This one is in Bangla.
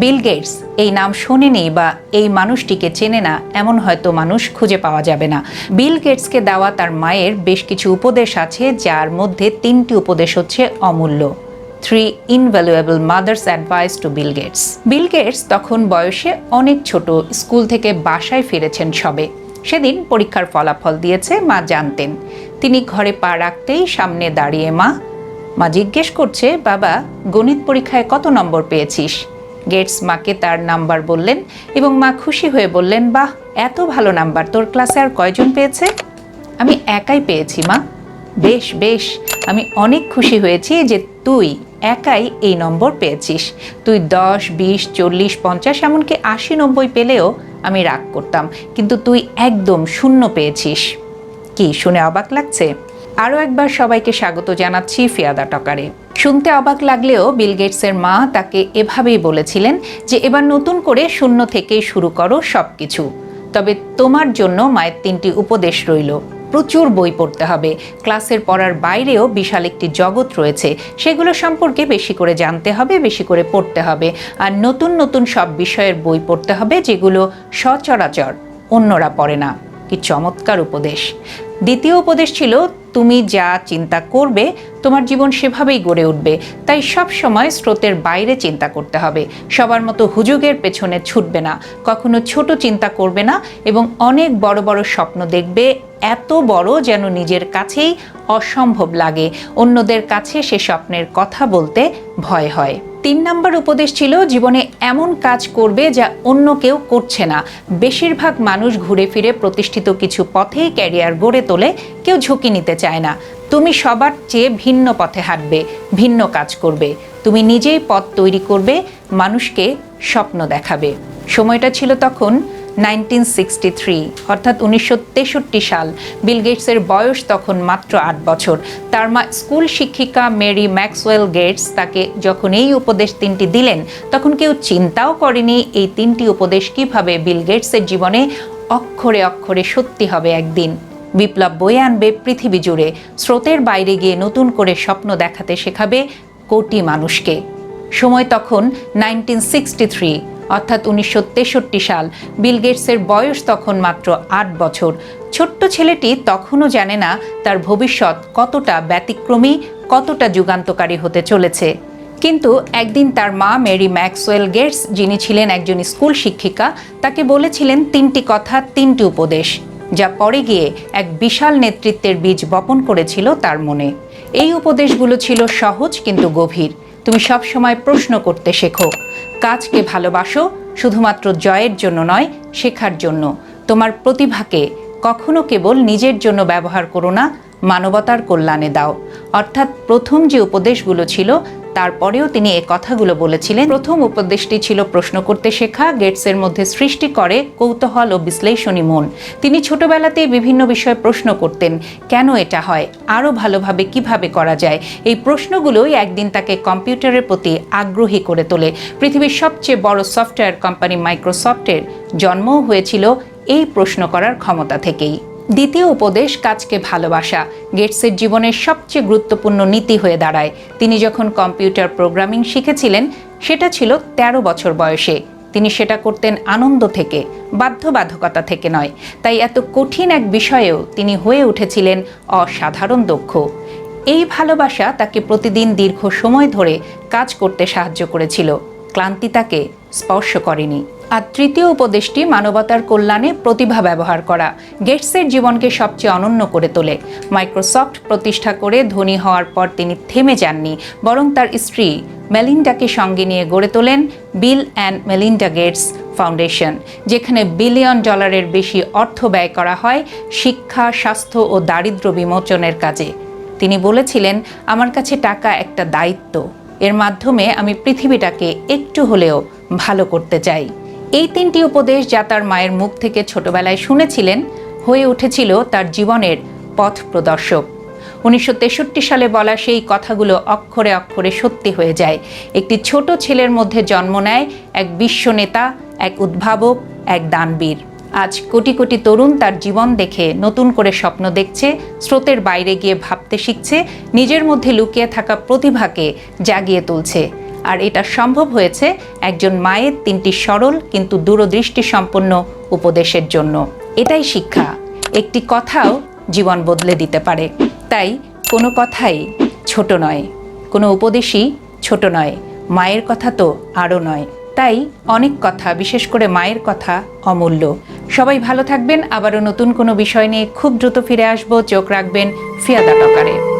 বিল গেটস, এই নাম শোনেনি বা এই মানুষটিকে চেনে না, এমন হয়তো মানুষ খুঁজে পাওয়া যাবে না। বিল গেটসকে দেওয়া তার মায়ের বেশ কিছু উপদেশ আছে, যার মধ্যে তিনটি উপদেশ হচ্ছে অমূল্য। Three invaluable mother's advice to Bill Gates Bill Gates তখন বয়সে অনেক ছোট, স্কুল থেকে বাসায় ফিরেছেন সবে। সেদিন পরীক্ষার ফলাফল দিয়েছে মা জানতেন। তিনি ঘরে পা রাখতেই সামনে দাঁড়িয়ে মা মা জিজ্ঞেস করছে, বাবা, গণিত পরীক্ষায় কত নম্বর পেয়েছিস? গেটস মাকে তার নাম্বার বললেন এবং মা খুশি হয়ে বললেন, বাহ, এত ভালো নাম্বার, তোর ক্লাসে আর কয়জন পেয়েছে? আমি একাই পেয়েছি, মা। বেশ বেশ, আমি অনেক খুশি হয়েছি যে তুই একাই এই নম্বর পেয়েছিস। তুই দশ, বিশ, চল্লিশ, পঞ্চাশ, এমনকি আশি, নব্বই পেলেও আমি রাগ করতাম, কিন্তু তুই একদম শূন্য পেয়েছিস। কি শুনে অবাক লাগছে? আরও একবার সবাইকে স্বাগত জানাচ্ছি ফিয়াদা টকারে। শুনতে অবাক লাগলেও বিল গেটসের মা তাকে এভাবেই বলেছিলেন যে এবার নতুন করে শূন্য থেকেই শুরু করো সব কিছু তবে তোমার জন্য মায়ের তিনটি উপদেশ রইল। প্রচুর বই পড়তে হবে। ক্লাসের পড়ার বাইরেও বিশাল একটি জগৎ রয়েছে। সেগুলো সম্পর্কে বেশি করে জানতে হবে, বেশি করে পড়তে হবে। আর নতুন নতুন সব বিষয়ের বই পড়তে হবে যেগুলো সচরাচর অন্যরা পড়ে না। কি চমৎকার উপদেশ। দ্বিতীয় উপদেশ ছিল, তুমি যা চিন্তা করবে, তোমার জীবন সেভাবেই গড়ে উঠবে। তাই সব সময় স্রোতের বাইরে চিন্তা করতে হবে। সবার মতো হুজুগের পেছনে ছুটবে না। কখনো ছোট চিন্তা করবে না এবং অনেক বড় বড় স্বপ্ন দেখবে। এত বড় যেন নিজের কাছেই অসম্ভব লাগে। অন্যদের কাছে সে স্বপ্নের কথা বলতে ভয় হয়। তিন নম্বর উপদেশ ছিল, জীবনে এমন কাজ করবে যা অন্য কেউ করছে না। বেশিরভাগ মানুষ ঘুরে ফিরে প্রতিষ্ঠিত কিছু পথেই ক্যারিয়ার গড়ে তোলে, কেউ ঝুঁকি নিতে চায় না। তুমি সবার চেয়ে ভিন্ন পথে হাঁটবে, ভিন্ন কাজ করবে। তুমি নিজেই পথ তৈরি করবে, মানুষকে স্বপ্ন দেখাবে। সময়টা ছিল তখন নাইনটিন সিক্সটি থ্রি, অর্থাৎ উনিশশো তেষট্টি সাল, বিল গেটসের বয়স তখন মাত্র আট বছর। তার মা স্কুল শিক্ষিকা মেরি ম্যাক্সওয়েল গেটস তাকে যখন এই উপদেশ তিনটি দিলেন, তখন কেউ চিন্তাও করেনি এই তিনটি উপদেশ কীভাবে বিল গেটসের জীবনে অক্ষরে অক্ষরে সত্যি হবে একদিন। বিপ্লব বয়ে আনবে পৃথিবী জুড়ে, স্রোতের বাইরে গিয়ে নতুন করে স্বপ্ন দেখাতে শেখাবে কোটি মানুষকে। সময় তখন নাইনটিন সিক্সটি থ্রি অর্থাৎ উনিশশো তেষট্টি সাল। বিল গেটসের বয়স তখন মাত্র আট বছর। ছোট্ট ছেলেটি তখনও জানে না তার ভবিষ্যৎ কতটা ব্যতিক্রমী, কতটা যুগান্তকারী হতে চলেছে। কিন্তু একদিন তার মা, মেরি ম্যাক্সওয়েল গেটস, যিনি ছিলেন একজন স্কুল শিক্ষিকা, তাকে বলেছিলেন তিনটি কথা, তিনটি উপদেশ, যা পরে গিয়ে এক বিশাল নেতৃত্বের বীজ বপন করেছিল তার মনে। এই উপদেশগুলো ছিল সহজ কিন্তু গভীর। তুমি সব সময় প্রশ্ন করতে শেখো। কাজকে ভালোবাসো, শুধুমাত্র জয়ের জন্য নয়, শেখার জন্য। তোমার প্রতিভাকে কখনো কেবল নিজের জন্য ব্যবহার করো না, মানবতার কল্যাণে দাও। অর্থাৎ প্রথম যে উপদেশগুলো ছিল তারপরেও তিনি এ কথাগুলো বলেছিলেন। প্রথম উপদেশটি ছিল প্রশ্ন করতে শেখা, গেটসের মধ্যে সৃষ্টি করে কৌতূহল ও বিশ্লেষণী মন। তিনি ছোটবেলাতেই বিভিন্ন বিষয়ে প্রশ্ন করতেন, কেন এটা হয়? আরও ভালোভাবে কীভাবে করা যায়? এই প্রশ্নগুলোই একদিন তাকে কম্পিউটারের প্রতি আগ্রহী করে তোলে। পৃথিবীর সবচেয়ে বড় সফটওয়্যার কোম্পানি মাইক্রোসফটের জন্মও হয়েছিল এই প্রশ্ন করার ক্ষমতা থেকেই। দ্বিতীয় উপদেশ কাজকে ভালোবাসা। গেটসের জীবনের সবচেয়ে গুরুত্বপূর্ণ নীতি হয়ে দাঁড়ায়। তিনি যখন কম্পিউটার প্রোগ্রামিং শিখেছিলেন, সেটা ছিল ১৩ বছর বয়সে। তিনি সেটা করতেন আনন্দ থেকে, বাধ্যবাধকতা থেকে নয়। তাই এত কঠিন এক বিষয়েও তিনি হয়ে উঠেছিলেন অসাধারণ দক্ষ। এই ভালোবাসা তাকে প্রতিদিন দীর্ঘ সময় ধরে কাজ করতে সাহায্য করেছিল। ক্লান্তি তাকে স্পর্শ করেনি। আর তৃতীয় উপদেশটি মানবতার কল্যাণে প্রতিভা ব্যবহার করা, গেটসের জীবনকে সবচেয়ে অনন্য করে তোলে। মাইক্রোসফট প্রতিষ্ঠা করে ধনী হওয়ার পর তিনি থেমে যাননি, বরং তার স্ত্রী মেলিন্ডাকে সঙ্গে নিয়ে গড়ে তোলেন Bill and Melinda Gates foundation, যেখানে বিলিয়ন ডলারের বেশি অর্থ ব্যয় করা হয় শিক্ষা, স্বাস্থ্য ও দারিদ্র্য বিমোচনের কাজে। তিনি বলেছিলেন, আমার কাছে টাকা একটা দায়িত্ব। এর মাধ্যমে আমি পৃথিবীটাকে একটু হলেও ভালো করতে চাই। এই তিনটি উপদেশ যা তার মায়ের মুখ থেকে ছোটবেলায় শুনেছিলেন, হয়ে উঠেছিল তার জীবনের পথ প্রদর্শক। উনিশশো তেষট্টি সালে বলা সেই কথাগুলো অক্ষরে অক্ষরে সত্যি হয়ে যায়। একটি ছোট ছেলের মধ্যে জন্ম নেয় এক বিশ্বনেতা, এক উদ্ভাবক, এক দানবীর। আজ কোটি কোটি তরুণ তার জীবন দেখে নতুন করে স্বপ্ন দেখছে, স্রোতের বাইরে গিয়ে ভাবতে শিখছে, নিজের মধ্যে লুকিয়ে থাকা প্রতিভাকে জাগিয়ে তুলছে। আর এটা সম্ভব হয়েছে একজন মায়ের তিনটি সরল কিন্তু দূরদৃষ্টি সম্পন্ন উপদেশের জন্য। এটাই শিক্ষা। একটি কথাও জীবন বদলে দিতে পারে। তাই কোনো কথাই ছোট নয়। কোনো উপদেশই ছোট নয়। মায়ের কথা তো আরও নয়। তাই অনেক কথা, বিশেষ করে মায়ের কথা অমূল্য। সবাই ভালো থাকবেন, আবারও নতুন কোনো বিষয় নিয়ে খুব দ্রুত ফিরে আসব। চোখ রাখবেন ফিয়াদা টকারে।